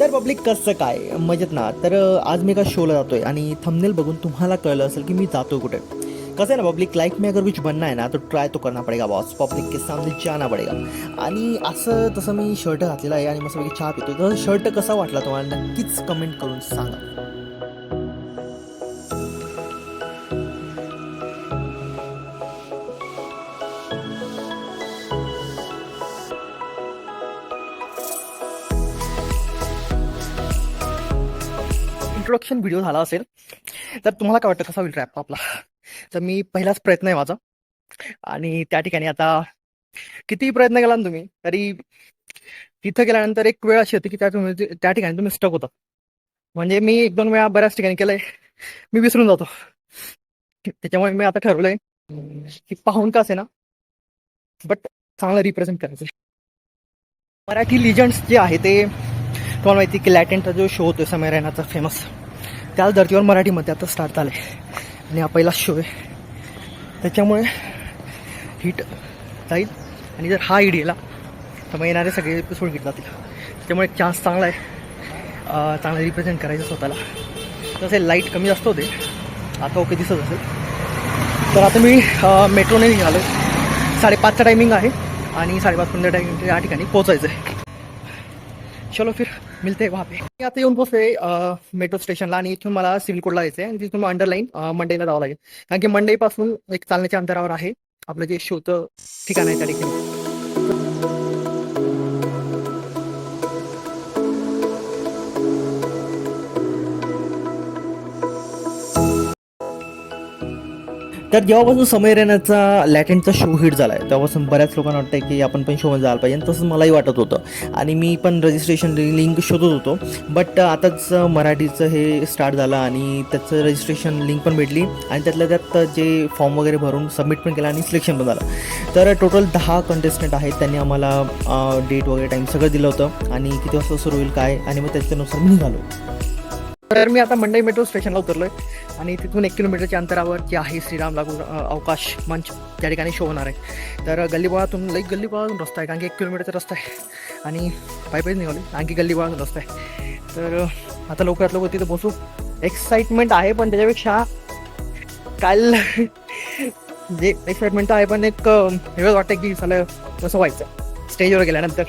तर पब्लिक कसं काय? मजेत ना? तर आज मी एका शोला जातोय आणि थंबनेल बघून तुम्हाला कळलं असेल की मी जातो कुठे. कसं आहे ना पब्लिक लाईफ में अगर कुछ बनना है ना तो ट्राय तो करना पडेगा बॉस पब्लिक के सामने जाना पडेगा. आणि असं तसं मी शर्ट घातलेला आहे आणि मस्तपैकी चहा पितो तर शर्ट कसा वाटला तुम्हाला? नक्कीच कमेंट करून सांगा. इंट्रोडक्शन व्हिडिओ झाला असेल तर तुम्हाला काय वाटतं कसा होईल रॅप आपला तर मी पहिलाच प्रयत्न आहे माझा. आणि त्या ठिकाणी आता कितीही प्रयत्न केला ना तुम्ही तरी तिथं गेल्यानंतर एक वेळ अशी होती की त्या तुम्ही त्या ठिकाणी तुम्ही स्टक होता. म्हणजे मी एक दोन वेळा बऱ्याच ठिकाणी केलंय मी विसरून जातो. त्याच्यामुळे मी आता ठरवलंय की पाहून का ना बट चांगलं रिप्रेझेंट करायचं मराठी लिजंड्स जे आहे ते तुम्हाला माहिती की लॅटेनचा जो शो होतो समय रैनाचा फेमस त्याच धर्तीवर मराठीमध्ये आता स्टार्ट झालं आहे आणि हा पहिला शो आहे. त्याच्यामुळे हिट जाईल. आणि जर हा हिट गेला तर मग येणारे सगळे एपिसोड हिट जातील. त्यामुळे चान्स चांगला आहे. चांगला चांगलं रिप्रेझेंट करायचं स्वतःला. तसे लाइट कमी जास्त होते. आता ओके दिसत असेल. तर आता मी मेट्रोने निघालो साडेपाचचा टायमिंग आहे. आणि साडेपाचपर्यंत टायमिंग या ठिकाणी पोहोचायचं आहे चलो फिर मिलते हैं पे। मी आता येऊन पोहोचले मेट्रो स्टेशनला आणि इथून मला सिव्हिल कोडला जायचं आहे आणि तिथून अंडरलाईन मंडेला जावं लागेल. कारण की मंडेपासून एक चालण्याच्या अंतरावर आहे. आपलं जे शोचं ठिकाण आहे त्या ठिकाणी. तर जेव्हापासून समय रेनाचा लॅटेंटचा शो हिट झाला आहे तेव्हापासून बऱ्याच लोकांना वाटतं की आपण पण शोमध्ये जायला पाहिजे. आणि तसंच मलाही वाटत होतं. आणि मी पण रजिस्ट्रेशन लिंक शोधत होतो. बट आताच मराठीचं हे स्टार्ट झालं आणि त्याचं रजिस्ट्रेशन लिंक पण भेटली. आणि त्यातल्या त्यात जे फॉर्म वगैरे भरून सबमिट पण केलं आणि सिलेक्शन पण झालं. तर टोटल दहा कंटेस्टंट आहेत. त्यांनी आम्हाला डेट वगैरे टाईम सगळं दिलं होतं. आणि किती वाजता सुरू होईल काय? आणि मग त्याच्यानुसार मी निघालो. तर मी आता मंडई मेट्रो स्टेशनला उतरलोय आणि तिथून एक किलोमीटरच्या अंतरावर जे आहे श्रीराम लागू अवकाश मंच त्या ठिकाणी शो होणार आहे. तर गल्लीबोळातून लई गल्लीबोळातून रस्ता आहे कारण की एक किलोमीटरचा रस्ता आहे. आणि पायी पायीच निघाले आणखी गल्लीबोळातून रस्ता आहे. तर आता लवकरात लवकर तिथं पोचू एक्साइटमेंट आहे पण त्याच्यापेक्षा काल जे एक्साइटमेंट आहे पण एक वेगळंच वेगळं वाटतं की चला कसं व्हायचं. स्टेजवर गेल्यानंतर.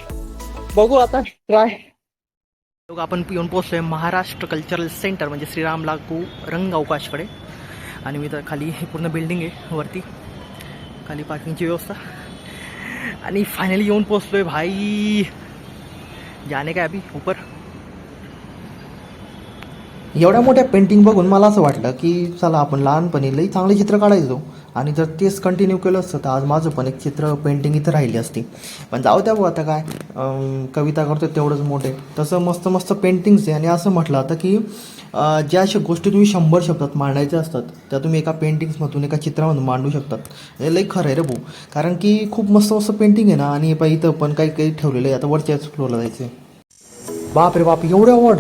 बघू आता ट्राय लोक आपण येऊन पोहोचलोय महाराष्ट्र कल्चरल सेंटर म्हणजे श्रीराम लागू रंग अवकाशकडे आणि मी तर खाली पूर्ण बिल्डिंग आहे वरती. खाली पार्किंगची व्यवस्था. आणि फायनली येऊन पोहोचलोय भाई. जाने काय अभि? ऊपर एवढ्या मोठ्या पेंटिंग बघून मला असं वाटलं की चला आपण लहानपणी लई चांगले चित्र काढायचो. आणि जर तेच कंटिन्यू केलं असतं तर आज माझं पण एक चित्र पेंटिंग इथं राहिली असती. पण जाऊ द्या भाऊ आता काय कविता करतो तेवढंच मोठे. तसं मस्त मस्त पेंटिंग्स आहे. आणि असं म्हटलं आता की ज्या अशा गोष्टी तुम्ही शंभर शब्दात मांडायच्या असतात त्या तुम्ही एका पेंटिंग्समधून एका चित्रामधून मांडू शकतात. हे लई खरं आहे रे भाऊ. कारण की खूप मस्त मस्त पेंटिंग आहे ना आणि इथं पण काही काही ठेवलेलं आहे. आता वरच्याच फ्लोरला जायचं आहे बाप रे बाप एवढे आवड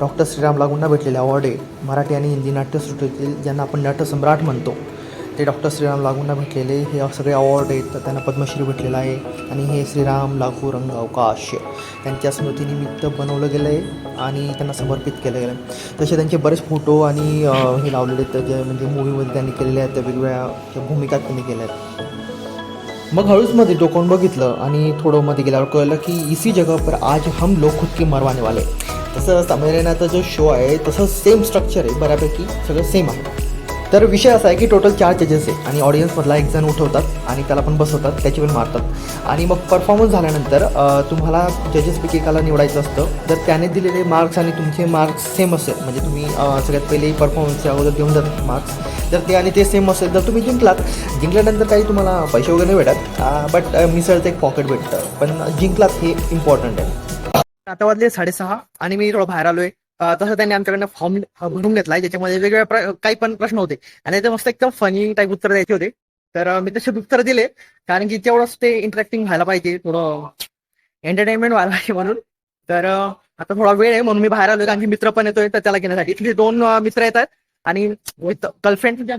डॉक्टर श्रीराम लागूंना भेटलेले अवॉर्ड आहे. मराठी आणि हिंदी नाट्यसृष्टीतील ज्यांना आपण नटसम्राट म्हणतो ते डॉक्टर श्रीराम लागूंना भेटलेले हे सगळे अवॉर्ड आहेत. तर त्यांना पद्मश्री भेटलेला आहे आणि हे श्रीराम लागू रंग अवकाश त्यांच्या स्मृतीनिमित्त बनवलं गेलं आहे आणि त्यांना समर्पित केलं गेलं आहे. तसे त्यांचे बरेच फोटो आणि हे लावलेले आहेत. जे म्हणजे मूवीमध्ये त्यांनी केलेले आहेत त्या वेगवेगळ्या भूमिका त्यांनी केल्या आहेत. मग हळूच मध्ये डोकावून बघितलं आणि थोडं मध्ये गेल्यावर कळलं की इसी जगह पर आज हम लोग खुद के मरवाने वाले. तसं समेरेनाचा जो शो आहे तसं सेम स्ट्रक्चर आहे बऱ्यापैकी सगळं सेम आहे. तर विषय असा आहे की टोटल चार जजेस आहे आणि ऑडियन्समधला एक जण उठवतात आणि त्याला पण बसवतात त्याची पण मारतात. आणि मग परफॉर्मन्स झाल्यानंतर तुम्हाला जजेसपैकी एकाला निवडायचं असतं. जर त्याने दिलेले मार्क्स आणि तुमचे मार्क्स सेम असेल. म्हणजे तुम्ही सगळ्यात पहिले परफॉर्मन्सच्या अगोदर घेऊन जातात मार्क्स जर ते आणि ते सेम असेल तर तुम्ही जिंकलात. जिंकल्यानंतर काही तुम्हाला पैसे वगैरे नाही भेटत. बट मिसळचं एक पॉकेट भेटतं. पण जिंकलात हे इम्पॉर्टंट आहे. आता वाजले साडेसहा आणि मी थोडं बाहेर आलोय. तसं त्यांनी आमच्याकडनं फॉर्म भरून घेतलाय ज्याच्यामध्ये वेगवेगळ्या काही पण प्रश्न होते. आणि ते मस्त एकदम फनी टाईप उत्तर द्यायचे होते. तर मी तसे उत्तर दिले. कारण की तेवढंच ते इंटरेक्टिंग व्हायला पाहिजे. थोडं एंटरटेनमेंट व्हायला पाहिजे म्हणून. तर आता थोडा वेळ आहे म्हणून मी बाहेर आलोय. कारण की मित्र पण येतोय तर त्याला घेण्यासाठी. इथले दोन मित्र येतात. आणि गर्लफ्रेंड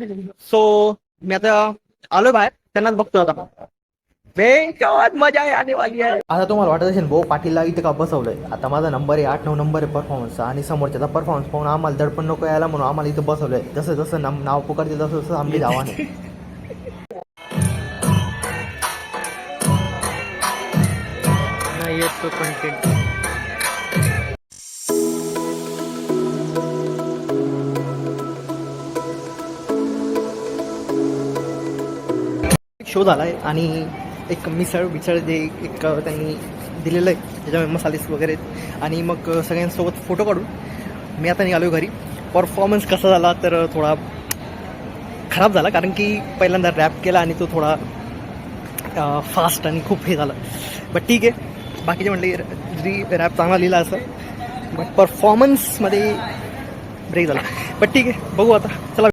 सो मी आता आलोय बाहेर. त्यांनाच बघतो आता. मजा आने वाली है आता तुम्हाला वाटत असेल भाऊ पाटीलला इथं का बसवलंय? आता माझा नंबर आहे आठ नऊ नंबर आहे परफॉर्मन्सचा आणि समोरच्याचा परफॉर्मन्स पाहून आम्हाला दडपण नको यायला म्हणून आम्हाला इथं बसवलंय. जसं जसं नाम नाव पुकारते तसं तसं आमची धावाने नाही येत तो कंटेंट शो झाला आहे आणि एक मिसळ मिसळ जे एक त्यांनी दिलेलं आहे त्याच्यामध्ये मसालेस वगैरे. आणि मग सगळ्यांसोबत फोटो काढून मी आता निघालो घरी. परफॉर्मन्स कसा झाला तर थोडा खराब झाला कारण की पहिल्यांदा रॅप केला आणि तो थोडा फास्ट आणि खूप हे झालं. बट ठीक आहे. बाकीचे म्हणले जरी रॅप चांगला लिहिला असं. बट परफॉर्मन्समध्ये ब्रेक झाला. बट ठीक आहे. बघू आता. चला.